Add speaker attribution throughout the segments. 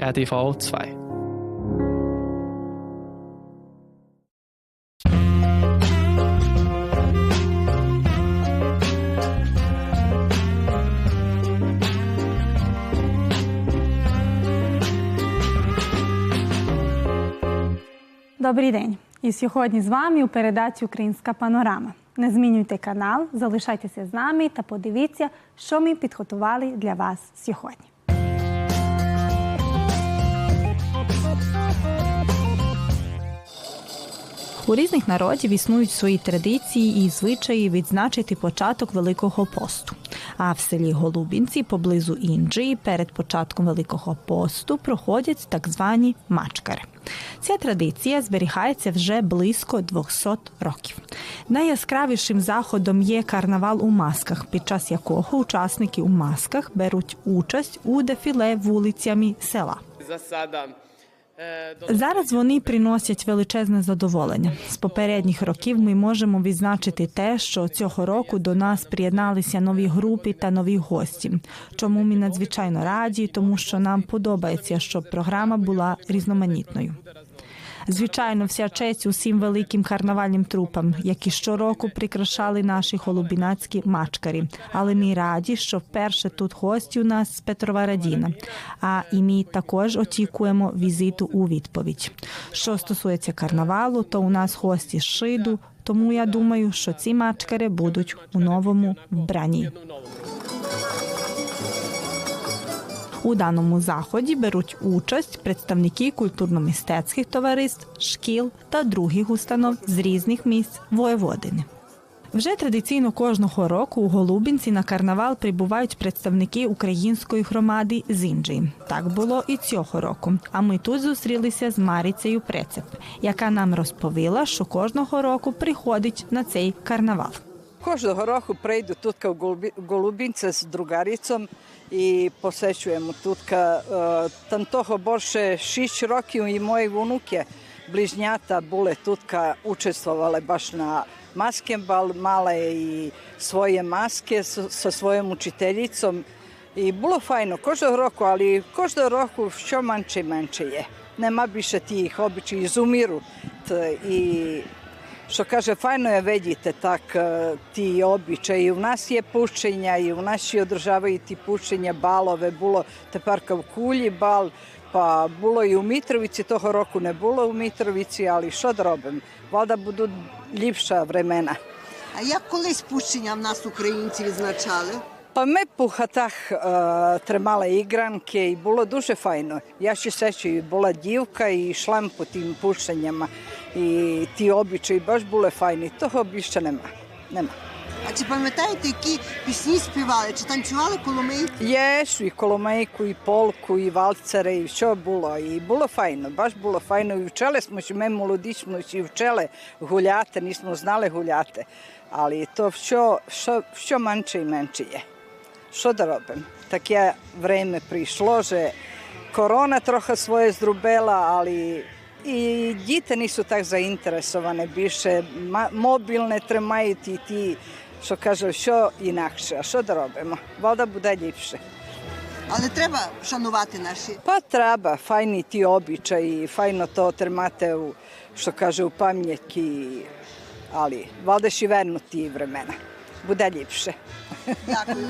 Speaker 1: RTV 2.
Speaker 2: Добрий день! І сьогодні з вами у передачі Українська панорама. Не змінюйте канал, залишайтеся з нами та подивіться, що ми підготували для вас сьогодні.
Speaker 3: У різних народів існують свої традиції і звичаї відзначити початок Великого посту. А в селі Голубінці поблизу Інджії перед початком Великого посту проходять так звані мачкари. Ця традиція зберігається вже близько 200 років. Найяскравішим заходом є карнавал у масках, під час якого учасники у масках беруть участь у дефіле вулицями села.
Speaker 1: Засада.
Speaker 3: Зараз вони приносять величезне задоволення. З попередніх років ми можемо відзначити те, що цього року до нас приєдналися нові групи та нові гості. Чому ми надзвичайно раді, тому що нам подобається, щоб програма була різноманітною. Звичайно, вся честь усім великим карнавальним трупам, які щороку прикрашали наші голубінацькі мачкарі. Але ми раді, що вперше тут гості у нас з Петрова Радіна. А і ми також очікуємо візиту у відповідь. Що стосується карнавалу, то у нас гості з шиду. Тому я думаю, що ці мачкари будуть у новому вбранні. У даному заході беруть участь представники культурно-мистецьких товариств, шкіл та других установ з різних місць воєводини. Вже традиційно кожного року у Голубінці на карнавал прибувають представники української громади з Інджії. Так було і цього року. А ми тут зустрілися з Маріцею Прецеп, яка нам розповіла, що кожного року приходить на цей карнавал.
Speaker 4: Кожного року прийду тут u Golubi- Golubince з другарicom і посещуємо тут. Е, Там того більше 6 років і мої внуки, близнята, були тут, участвували baš na maskembal, male i svoje maske sa, sa svojom učiteljicom. I bilo fajno, кожного року, ali кожного року що менше і менше є. Нема більше тих обичаїв, ізуміру. І що каже, файно vedite видіти так običaj. I u nas нас є пущення, і у je održavaju ti ті пущення, балове. Було тепер u kulji, бал, pa було і у Мітровиці. Того року не було у Mitrovici, але що da robim, Вода будуть ліпша vremena.
Speaker 5: А як колись пущення в нас українці відзначали?
Speaker 4: Па ми по хатах е, тримали ігранки і було дуже файно. Я ще сечу, була дівка і йшла по тим пущеннями. І ті обичаї баш були файні. Того більше нема. нема.
Speaker 5: А чи пам'ятаєте, які пісні співали? Чи танцювали коломийки?
Speaker 4: Jesu i kolomejku i polku i valcere i що було. І було файно, баш було файно. І вчили ще, ми молоді ще вчили гуляти, nismo знали гуляти. Але то що, що, що менше і менше є. що да робим. Таке време прийшло, že korona troha svoje zdrubela, ali i dite nisu tak zainteresovane biše, mobilne tremajiti ti ti, što kaže, što inakše, a što da robimo? Valjda bude ljepše.
Speaker 5: Ali treba šanovati naši?
Speaker 4: Pa treba, fajni ti običaji, fajno to trmate, u, što kaže, u pamljeki, ali valjda šivernu ti vremena. Bude ljepše.
Speaker 5: Дякую.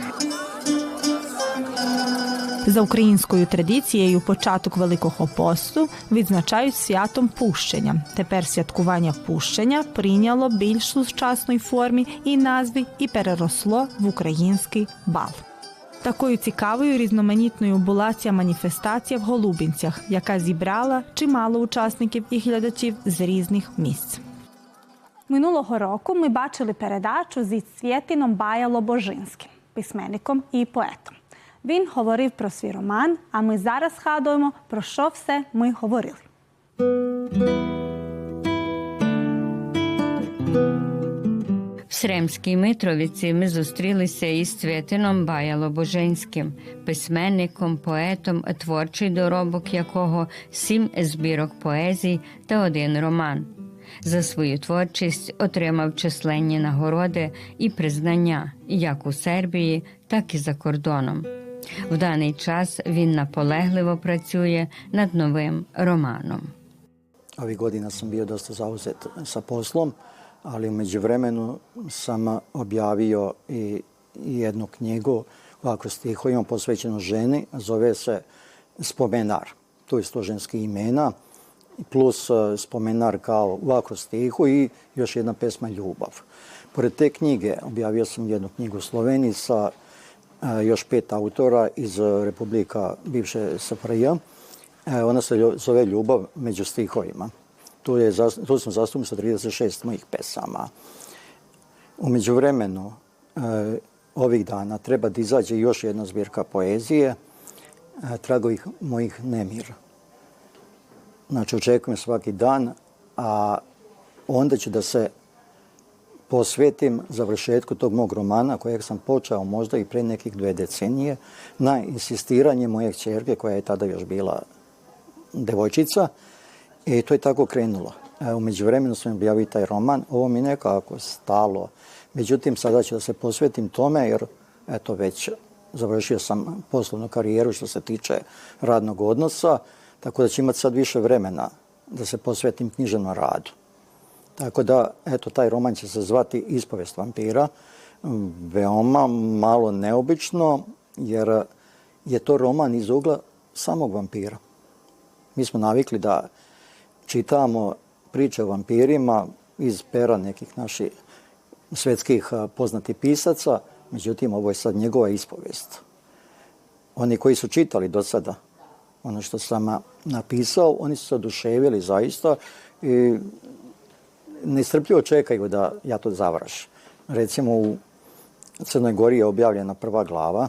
Speaker 3: За українською традицією, початок Великого посту відзначають святом пущення. Тепер святкування пущення прийняло більш сучасної формі і назви і переросло в український бал. Такою цікавою різноманітною була ця маніфестація в Голубінцях, яка зібрала чимало учасників і глядачів з різних місць.
Speaker 2: Минулого року ми бачили передачу зі Свєтіном Баяло-Божинським, письменником і поетом. Він говорив про свій роман, а ми зараз згадуємо, про що все ми говорили.
Speaker 6: В Сремській Митровиці ми зустрілися із Цвєтином Баяло-Божинським, письменником, поетом, творчий доробок якого сім збірок поезій та один роман. За свою творчість отримав численні нагороди і признання як у Сербії, так і за кордоном. В даний час він наполегливо працює над новим романом.
Speaker 7: Sam bio dosta zauzet sa poslom, ali u međuvremenu sam objavio i jednu knjigu ovako stihovima posvećenu ženi, zove se Spomenar. Tu je sto ženskih imena, plus e, spomenar kao ovako stihu i još jedna pesma Ljubav. Pored te knjige objavio sam jednu knjigu u sa e, još pet autora iz Republika bivše SFRJ. E, Ona se zove Ljubav među stihovima. Tu, je, tu sam zastupljen sa 36 mojih pesama. U međuvremenu, e, ovih dana treba da izađe još jedna zbirka poezije, e, Tragovih mojih nemira. Znači, očekujem svaki dan, a onda ću da se posvetim završetku tog mog romana kojeg sam počeo možda i pre nekih dve decenije na insistiranje moje čerke koja je tada još bila devojčica i to je tako krenulo. E, U međuvremenu sam objavio taj roman, ovo mi nekako stalo. Međutim, sada ću da se posvetim tome jer eto već završio sam poslovnu karijeru što se tiče radnog odnosa, tako da ću imati sad više vremena da se posvetim književnom radu. Tako da, eto, taj roman će se zvati Ispovest vampira. Mm, Veoma malo neobično, jer je to roman iz ugla samog vampira. Mi smo navikli da čitamo priče o vampirima iz pera nekih naših svetskih poznatih pisaca, međutim, ovo je sad njegova ispovest. Oni koji su čitali do sada ono što sam napisao, oni su se oduševili zaista i nestrpljivo čekaju da ja to završim. Recimo u Crnoj Gori je objavljena prva glava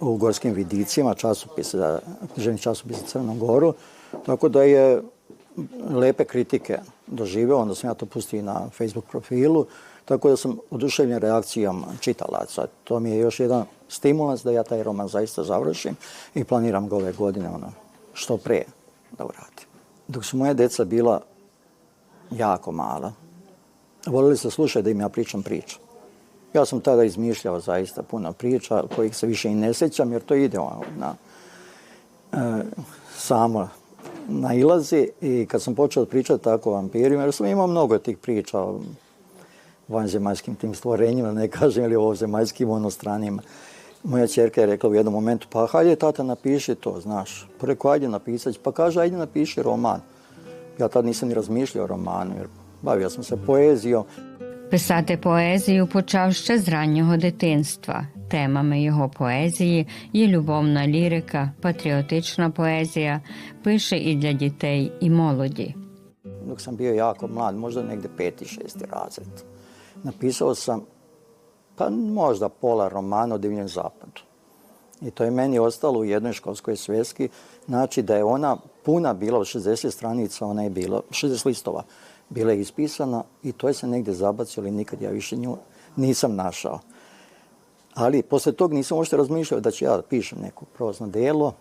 Speaker 7: u Gorskim vidicima, časopis, književni časopis za Crnu Goru, tako da je lepe kritike doživeo, onda sam ja to pustio na Facebook profilu, tako da sam oduševljen reakcijom čitalaca. To mi je još jedan stimulans da ja taj roman zaista završim i planiram ga ove godine ono, što pre da uradim. Dok su moje deca bila jako mala, volili su slušati da im ja pričam priču. Ja sam tada izmišljao zaista puno priča kojih se više i ne sećam jer to ide ono na e, samo nailazi i kad sam počeo pričati tako o vampirima, jer sam imao mnogo tih priča vanzemaljskim tim stvorenjima, ne kažem ili o zemaljskim onostranima. Moja čerka je rekla u jednom momentu, pa hajde tata napiši to, znaš. Pa rekao, ajde napisać. Pa kaže, ajde napiši roman. Ja tad nisam ni razmišljao o romanu, jer bavio sam se poezijom.
Speaker 6: Писати поезію почав ще з раннього дитинства. Темами його поезії є любовна лірика, патріотична поезія, пише і для дітей, і молоді.
Speaker 7: dok sam bio jako mlad, možda negde peti, šesti razred. Napisao sam, pa možda pola romana o Divljem zapadu. I to je meni ostalo u jednoj školskoj sveski. Znači da je ona puna bila od 60 stranica, ona je bila, 60 listova, bila je ispisana i to je se negde zabacilo i nikad ja više nju nisam našao. Ali posle tog nisam uopšte razmišljao da ću ja da pišem neko prozno delo.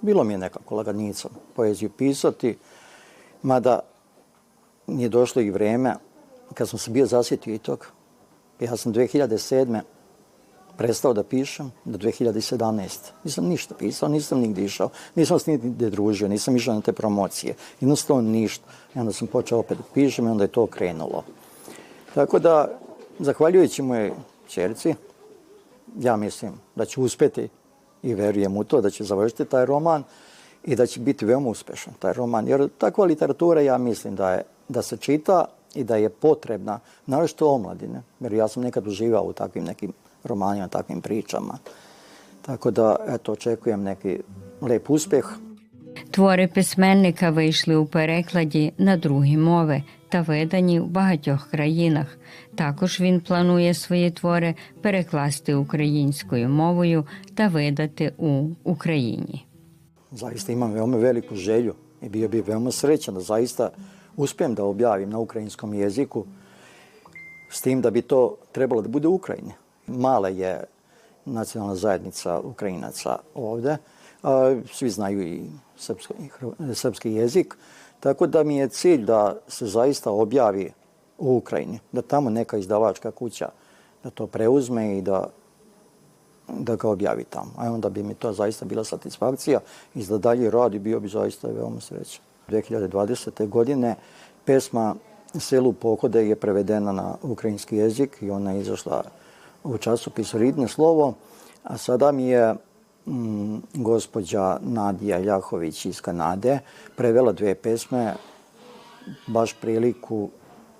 Speaker 7: Bilo mi je nekako laganica poeziju pisati, mada nije došlo i vreme kad sam se bio zasjetio i tog. Ja sam 2007. prestao da pišem do 2017. Nisam ništa pisao, nisam nigde išao, nisam se nigde družio, nisam išao na te promocije. Jednostavno ništa. I onda sam počeo opet da pišem i onda je to krenulo. Tako da, zahvaljujući mojoj čerci, ja mislim da ću uspeti i verujem u to da će završiti taj roman i da će biti veoma uspešan taj roman. Jer takva literatura ja mislim da, je, da se čita i da je potrebna, naročito omladine. Jer ja sam nekad uživao u takvim nekim romanima, takvim pričama. Tako da, eto, očekujem neki lep uspeh.
Speaker 6: Твори письменника вийшли у перекладі на другі мови та видані в багатьох країнах. Також він планує свої твори перекласти українською мовою та видати у Україні.
Speaker 7: Zaista imam veoma veliku želju i bio bi veoma srećan da zaista uspijem da objavim na ukrajinskom jeziku s tim da bi to trebalo da bude u Ukrajini. Mala je nacionalna zajednica Ukrajinaca ovde, svi znaju i srpski, srpski jezik, tako da mi je cilj da se zaista objavi u Ukrajini, da tamo neka izdavačka kuća da to preuzme i da da ga objavi tamo. A onda bi mi to zaista bila satisfakcija i za dalje rad i bio bi zaista veoma srećan. 2020. godine pesma Selu pohode je prevedena na ukrajinski jezik i ona je izašla u časopisu Ridne slovo, a sada mi je mm, gospođa Nadija Ljahović iz Kanade prevela dve pesme baš priliku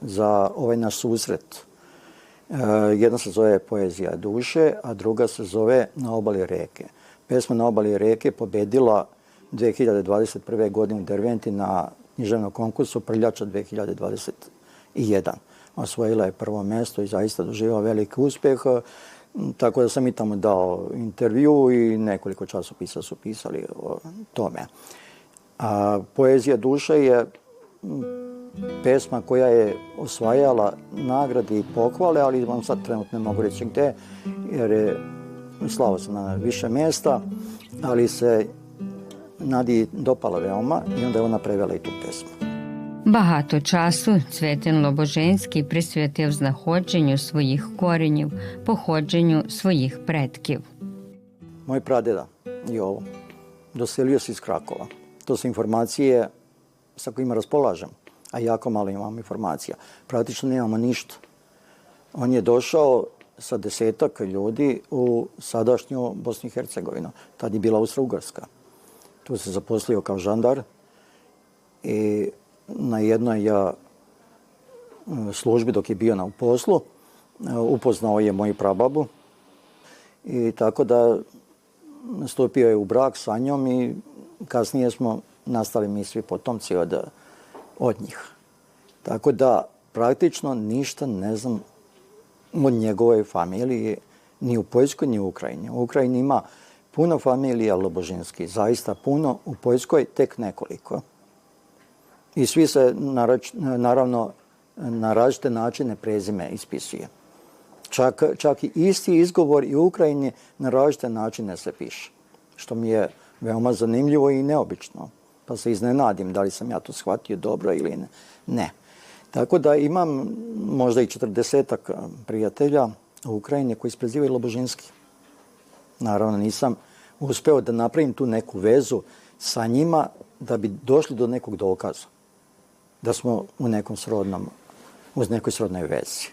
Speaker 7: za ovaj naš susret. E, jedna se zove Poezija duše, a druga se zove Na obali reke. Pesma Na obali reke pobedila 2021. godine u Derventi na književnom konkursu Prljača 2021. Osvojila je prvo mesto i zaista doživao veliki uspeh, tako da sam i tamo dao intervju i nekoliko časopisa su pisali o tome. A Poezija duše je pesma koja je osvajala nagrade i pohvale, ali vam sad trenutno ne mogu reći gde, jer je slavo se na više mesta, ali se Nadi dopala veoma i onda je ona prevela i tu pesmu.
Speaker 6: Багато часу Цветин Лобожинський присвятив знаходженню своїх коренів, походженню своїх предків.
Speaker 7: Moj pradeda Jovo doselio se iz Krakova. To su informacije sa kojima raspolažem, a jako malo imam informacija. Praktično nemamo ništa. On je došao sa desetak ljudi u sadašnju Bosnu i Hercegovinu. Tad je bila Austro-Ugarska. Tu se zaposlio kao žandar i na jednoj ja službi dok je bio na poslu upoznao je moju prababu i tako da stupio je u brak sa njom i kasnije smo nastali mi svi potomci od, od njih. Tako da praktično ništa ne znam od njegove familije ni u Poljskoj ni u Ukrajini. U Ukrajini ima puno familija Lobožinski, zaista puno, u Poljskoj tek nekoliko. I svi se narač, naravno na različite načine prezime ispisuje. Čak, čak i isti izgovor i u Ukrajini na različite načine se piše, što mi je veoma zanimljivo i neobično. Pa se iznenadim da li sam ja to shvatio dobro ili ne. ne. Tako da imam možda i četrdesetak prijatelja u Ukrajini koji sprezivaju Lobožinski. Naravno nisam uspeo da napravim tu neku vezu sa njima da bi došli do nekog dokaza da smo u nekom srodnom, uz nekoj srodnoj vezi.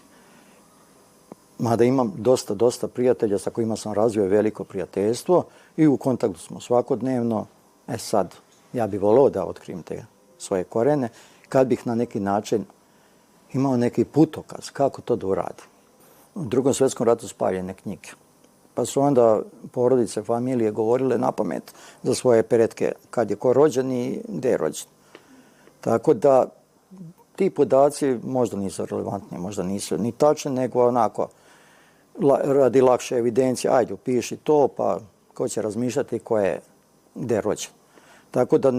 Speaker 7: Mada imam dosta, dosta prijatelja sa kojima sam razvio veliko prijateljstvo i u kontaktu smo svakodnevno. E sad, ja bih volao da otkrijem te svoje korene, kad bih na neki način imao neki putokaz kako to da uradim. U drugom svjetskom ratu spaljene knjige. Pa su onda porodice, familije govorile na pamet za svoje peretke kad je ko rođen i gde je rođen. Tako da ti podaci možda nisu relevantni, možda nisu ni tačni, nego onako la, radi lakše evidencije, ajde upiši to, pa ko će razmišljati ko je, gde je rođen. Tako da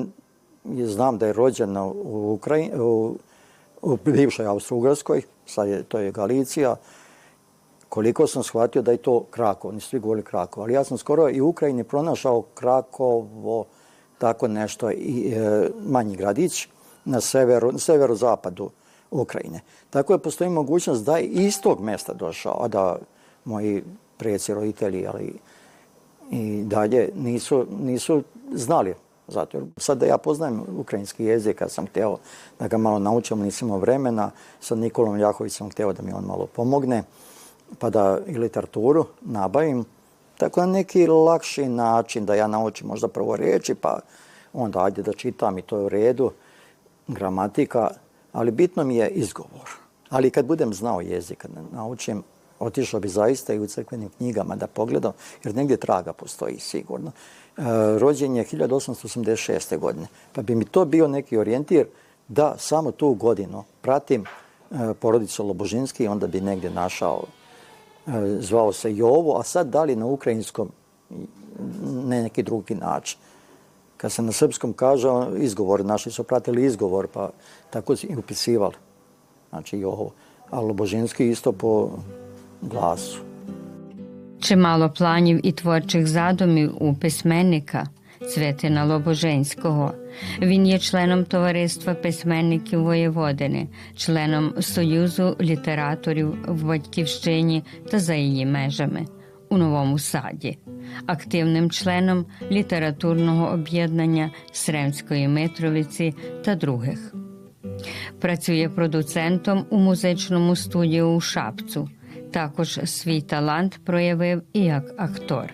Speaker 7: znam da je rođen u, Ukrajini, u, u bivšoj Austro-Ugrskoj, sad je, to je Galicija, koliko sam shvatio da je to Krakov, oni svi govorili Krakov, ali ja sam skoro i u Ukrajini pronašao Krakovo, tako nešto, i, e, manji gradić, na severu, na severozapadu Ukrajine. Tako je postoji mogućnost da je iz tog mesta došao, a da moji preci, roditelji, ali i dalje nisu, nisu znali zato. Sad da ja poznajem ukrajinski jezik, kad sam hteo da ga malo naučim, nisam imao vremena, sa Nikolom Jahovićem sam hteo da mi on malo pomogne, pa da i literaturu nabavim. Tako na neki lakši način da ja naučim možda prvo reči, pa onda ajde da čitam i to je u redu gramatika, ali bitno mi je izgovor. Ali kad budem znao jezik, kad naučim, otišao bi zaista i u crkvenim knjigama da pogledam, jer negdje traga postoji sigurno. E, rođen je 1886. godine, pa bi mi to bio neki orijentir da samo tu godinu pratim e, porodicu Lobožinski i onda bi negdje našao, zvao se Jovo, a sad da li na ukrajinskom ne neki drugi način kad se na srpskom kaže izgovor, naši su pratili izgovor, pa tako i upisivali. Znači i ovo. A Lobožinski isto po glasu.
Speaker 6: Чимало планів і творчих задумів у письменника Цветина Лобоженського. Він є членом товариства письменників Воєводини, членом Союзу літераторів в Батьківщині та за її межами. у новому саді, активним членом літературного об'єднання Сремської Митровиці та других. Працює продуцентом у музичному студіо у Шапцу. Також свій талант проявив і як актор.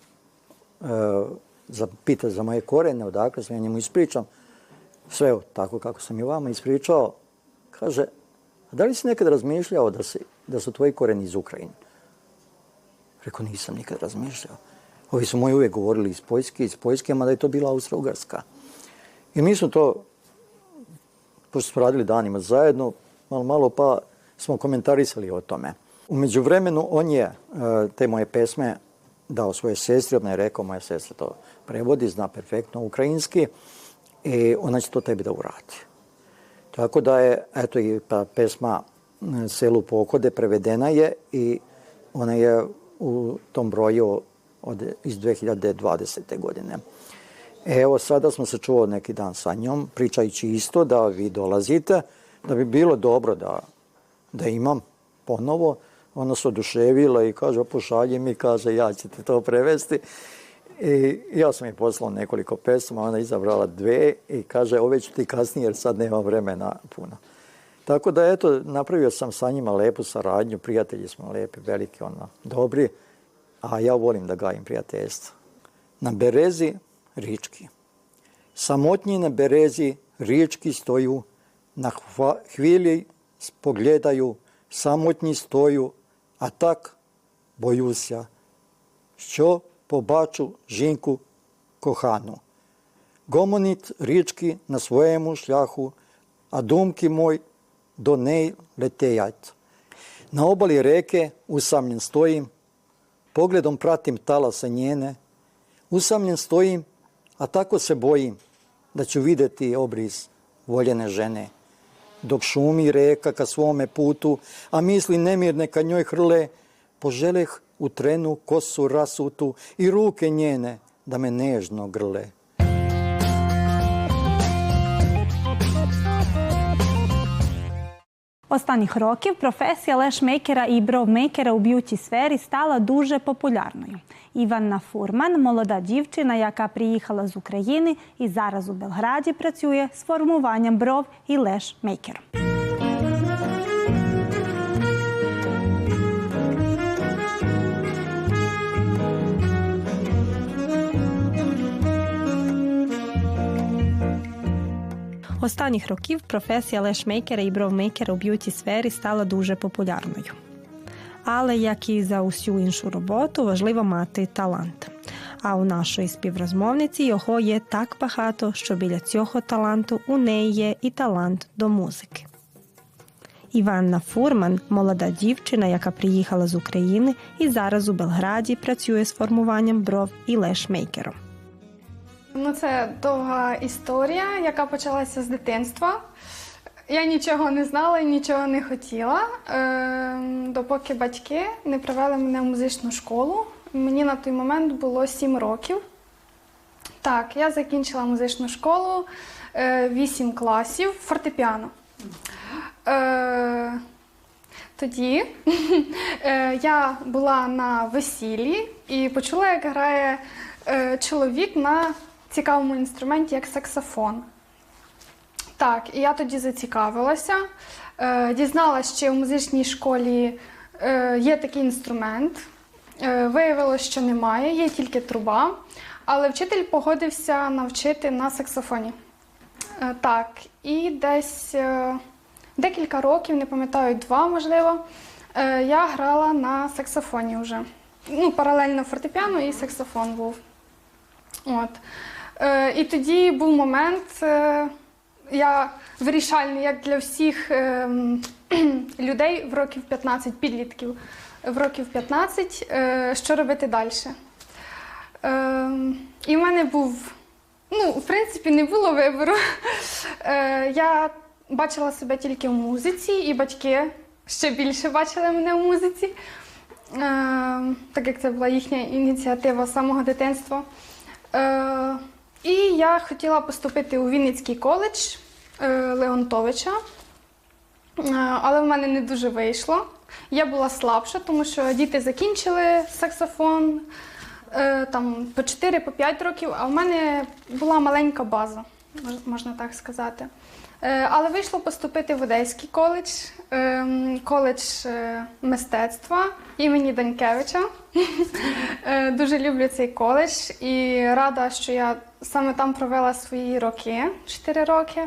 Speaker 7: za, pita za moje korene, odakle sam ja njemu ispričam. Sve tako kako sam i vama ispričao. Kaže, a da li si nekad razmišljao da, si, da su tvoji koreni iz Ukrajine? Rekao, nisam nikad razmišljao. Ovi su moji uvijek govorili iz Poljske, iz Poljske, mada je to bila Austro-Ugarska. I mi smo to, pošto smo radili danima zajedno, malo, malo pa smo komentarisali o tome. U međuvremenu on je e, te moje pesme dao svoje sestri, ona je rekao, moja sestra to prevodi, zna perfektno ukrajinski i ona će to tebi da uradi. Tako da je, eto i pa pesma e, Selu pokode prevedena je i ona je u tom broju od, iz 2020. godine. Evo, sada smo se čuo neki dan sa njom, pričajući isto da vi dolazite, da bi bilo dobro da, da imam ponovo. Ona se oduševila i kaže, pošalji mi, kaže, ja ću ti to prevesti. I ja sam je poslao nekoliko pesma, ona izabrala dve i kaže, ove ću ti kasnije jer sad nema vremena puno. Tako da, eto, napravio sam sa njima lepu saradnju, prijatelji smo lepi, veliki, ono, dobri, a ja volim da gajim prijateljstvo. Na berezi rički. Samotnji na berezi rički stoju, na hva, hvili spogledaju, samotni stoju, a tak bojuся, що побачу жінку кохану. Гомонить річки на своєму шляху, а думки мой до неї летеять. На обалі реки уsamljen stojim, pogledom pratim talasa njene, usamljen stojim, a tako se bojim da ću vidjeti obris voljene žene. Dok šumi reka ka svome putu, a misli nemirne ka njoj hrle, poželeh u trenu kosu rasutu i ruke njene da me nežno grle.
Speaker 2: Останніх років професія лешмейкера і бровмейкера у б'юті сфері стала дуже популярною. Іванна Фурман, молода дівчина, яка приїхала з України і зараз у Белграді працює з формуванням бров і лешмейкером.
Speaker 3: Останніх років професія лешмейкера і бровмейкера у б'юті сфері стала дуже популярною. Але як і за усю іншу роботу, важливо мати талант. А у нашої співрозмовниці його є так багато, що біля цього таланту у неї є і талант до музики. Іванна Фурман молода дівчина, яка приїхала з України і зараз у Белграді працює з формуванням бров і лешмейкером.
Speaker 8: Ну, це довга історія, яка почалася з дитинства. Я нічого не знала і нічого не хотіла, е, допоки батьки не привели мене в музичну школу. Мені на той момент було 7 років. Так, я закінчила музичну школу, 8 класів, фортепіано. Е, тоді е, я була на весіллі і почула, як грає е, чоловік на цікавому інструменті, як саксофон. Так, і я тоді зацікавилася, е, дізналася, що в музичній школі е, є такий інструмент. Е, виявилось, що немає, є тільки труба, але вчитель погодився навчити на саксофоні. Так, і десь декілька років, не пам'ятаю, два, можливо, я грала на саксофоні вже. Ну, паралельно фортепіано і саксофон був. От. Е, і тоді був момент, е, я вирішальний, як для всіх е, людей в років 15 підлітків. в років 15, е, що робити далі. Ем, І в мене був, ну, в принципі, не було вибору. Е, Я бачила себе тільки в музиці, і батьки ще більше бачили мене в музиці, Ем, так як це була їхня ініціатива з самого дитинства. Е, І я хотіла поступити у Вінницький коледж е, Леонтовича. Е, Але в мене не дуже вийшло. Я була слабша, тому що діти закінчили саксофон е, там по 4-5 років, а в мене була маленька база, можна так сказати. Але вийшло поступити в Одеський коледж, ем, коледж мистецтва імені Данькевича. Дуже люблю цей коледж і рада, що я саме там провела свої роки, 4 роки.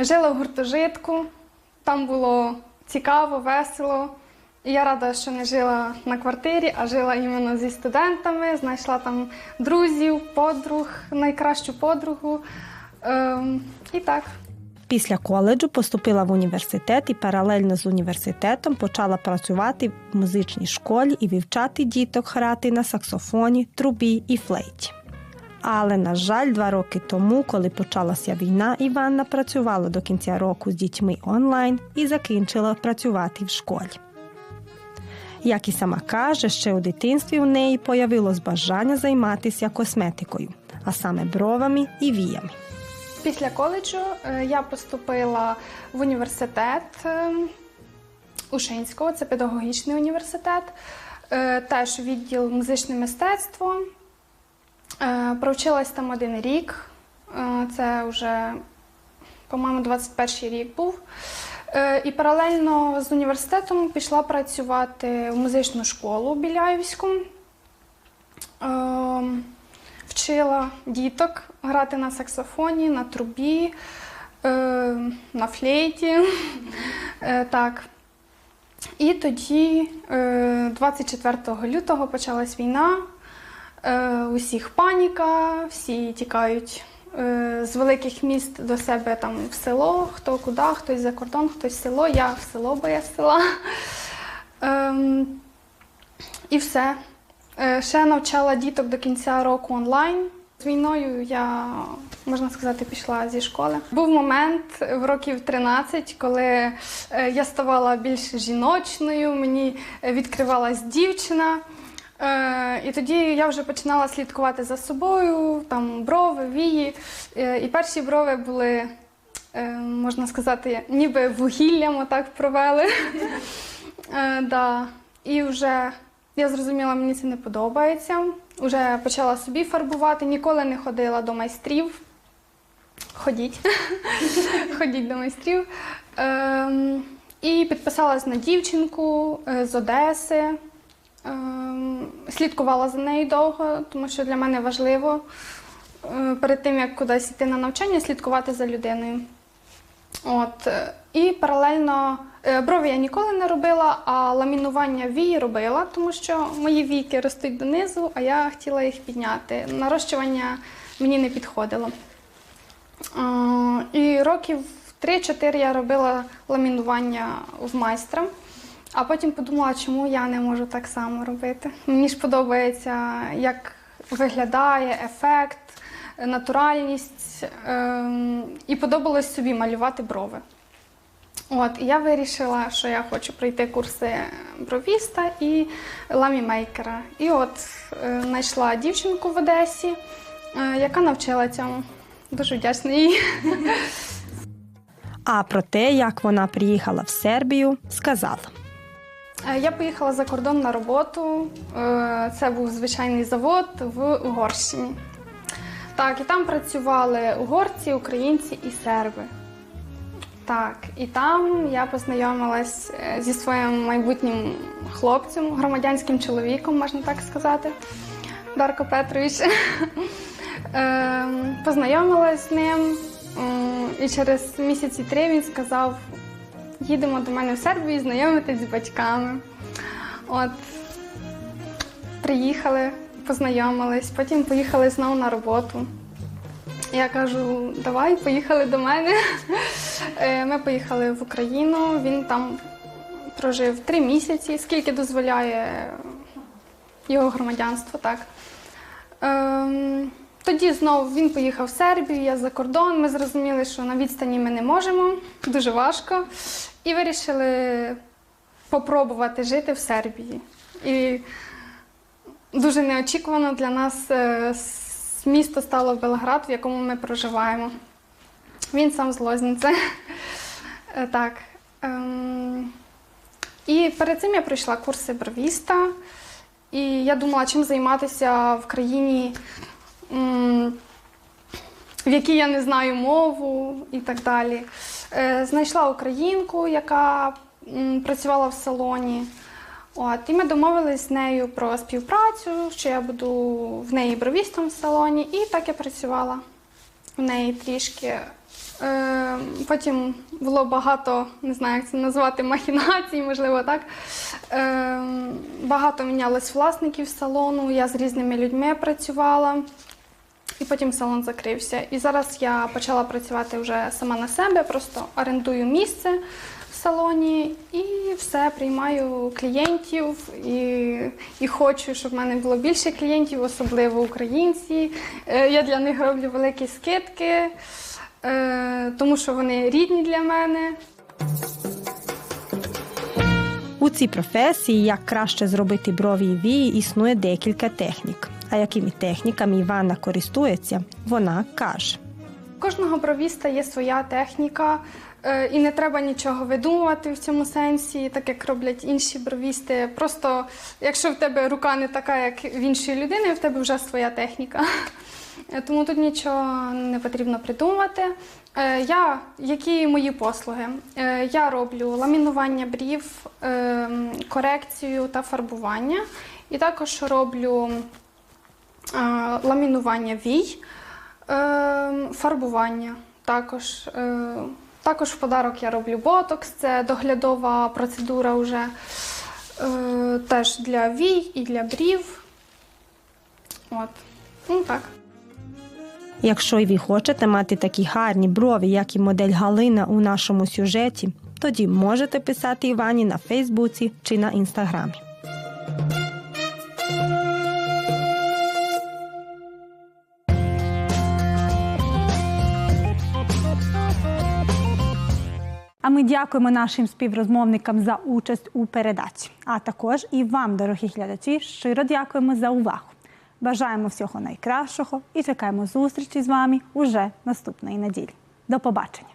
Speaker 8: Жила в гуртожитку, там було цікаво, весело. І я рада, що не жила на квартирі, а жила іменно зі студентами, знайшла там друзів, подруг, найкращу подругу. Ем, і так.
Speaker 3: Після коледжу поступила в університет і паралельно з університетом почала працювати в музичній школі і вивчати діток грати на саксофоні, трубі і флейті. Але, на жаль, два роки тому, коли почалася війна, Іванна працювала до кінця року з дітьми онлайн і закінчила працювати в школі. Як і сама каже, ще у дитинстві у неї появилось бажання займатися косметикою, а саме бровами і віями.
Speaker 8: Після коледжу е, я поступила в університет е, Ушинського, це педагогічний університет, е, теж відділ музичне мистецтво. Е, Провчилась там один рік. Е, Це вже, по-моєму, 21 рік був. Е, І паралельно з університетом пішла працювати в музичну школу Біляївську. Вчила діток грати на саксофоні, на трубі, на флейті. Так. І тоді, е, 24 лютого, почалась війна. Е, усіх паніка, всі тікають е, з великих міст до себе там в село, хто куди, хтось за кордон, хтось в село. Я в село, бо я з села. Ем, і все. Е, Ще навчала діток до кінця року онлайн. З війною я, можна сказати, пішла зі школи. Був момент в років 13, коли е, я ставала більш жіночною, мені відкривалась дівчина. Е, І тоді я вже починала слідкувати за собою, там брови, вії. Е, І перші брови були, е, можна сказати, ніби вугіллям отак провели. Е, да. І вже я зрозуміла, мені це не подобається. Уже почала собі фарбувати, ніколи не ходила до майстрів. Ходіть. Ходіть до майстрів. Ем, і підписалась на дівчинку е, з Одеси. Ем, слідкувала за нею довго, тому що для мене важливо е, перед тим, як кудись йти на навчання, слідкувати за людиною. От. е, І паралельно е, брові я ніколи не робила, а ламінування вій робила, тому що мої війки ростуть донизу, а я хотіла їх підняти. Нарощування мені не підходило. І років 3-4 я робила ламінування в майстра, а потім подумала, чому я не можу так само робити. Мені ж подобається, як виглядає ефект, натуральність, ем, і подобалось собі малювати брови. От, і я вирішила, що я хочу пройти курси бровіста і ламімейкера. І от е, знайшла дівчинку в Одесі, е, яка навчила цьому. Дуже вдячна їй.
Speaker 3: А про те, як вона приїхала в Сербію, сказала.
Speaker 8: Е, Я поїхала за кордон на роботу. Е, Це був звичайний завод в Угорщині. Так, і там працювали угорці, українці і серби. Так, і там я познайомилась е, зі своїм майбутнім хлопцем, громадянським чоловіком, можна так сказати, Дарко Петрович. Ем, Познайомилась з ним, і через місяці три він сказав: їдемо до мене в Сербію знайомитись з батьками. От приїхали, познайомились, потім поїхали знову на роботу. Я кажу, давай, поїхали до мене. Е, Ми поїхали в Україну, він там прожив три місяці, скільки дозволяє його громадянство, так. Ем, тоді знову він поїхав в Сербію, я за кордон. Ми зрозуміли, що на відстані ми не можемо, дуже важко. І вирішили попробувати жити в Сербії. І дуже неочікувано для нас е, місто стало Белград, в якому ми проживаємо. Він сам з Лозниці. Е, Так. Ем, І перед цим я пройшла курси бровіста. І я думала, чим займатися в країні, в якій я не знаю мову і так далі. Е, Знайшла українку, яка працювала в салоні. От, і ми домовились з нею про співпрацю, що я буду в неї бровістом в салоні, і так я працювала в неї трішки. Е, потім було багато, не знаю, як це назвати, махінацій, можливо, так. Е, багато мінялось власників салону, я з різними людьми працювала. І потім салон закрився. І зараз я почала працювати вже сама на себе, просто орендую місце в салоні і все, приймаю клієнтів і, і хочу, щоб в мене було більше клієнтів, особливо українці. Е, Я для них роблю великі скидки, е, тому що вони рідні для мене.
Speaker 3: У цій професії, як краще зробити брові і вії, існує декілька технік. А якими техніками Івана користується, вона каже.
Speaker 8: Кожного бровіста є своя техніка, е, і не треба нічого видумувати в цьому сенсі, так як роблять інші бровісти. Просто якщо в тебе рука не така, як в іншої людини, в тебе вже своя техніка. Е, Тому тут нічого не потрібно придумувати. Е, Я, які мої послуги? Я роблю ламінування брів, е, корекцію та фарбування. І також роблю ламінування вій. Е, фарбування також. Е, також в подарок я роблю ботокс, це доглядова процедура вже е, теж для вій і для брів. От. Ну так.
Speaker 3: Якщо і ви хочете мати такі гарні брові, як і модель Галина у нашому сюжеті, тоді можете писати Івані на Фейсбуці чи на інстаграмі.
Speaker 2: Ми дякуємо нашим співрозмовникам за участь у передачі. А також і вам, дорогі глядачі, щиро дякуємо за увагу. Бажаємо всього найкращого і чекаємо зустрічі з вами уже наступної неділі. До побачення!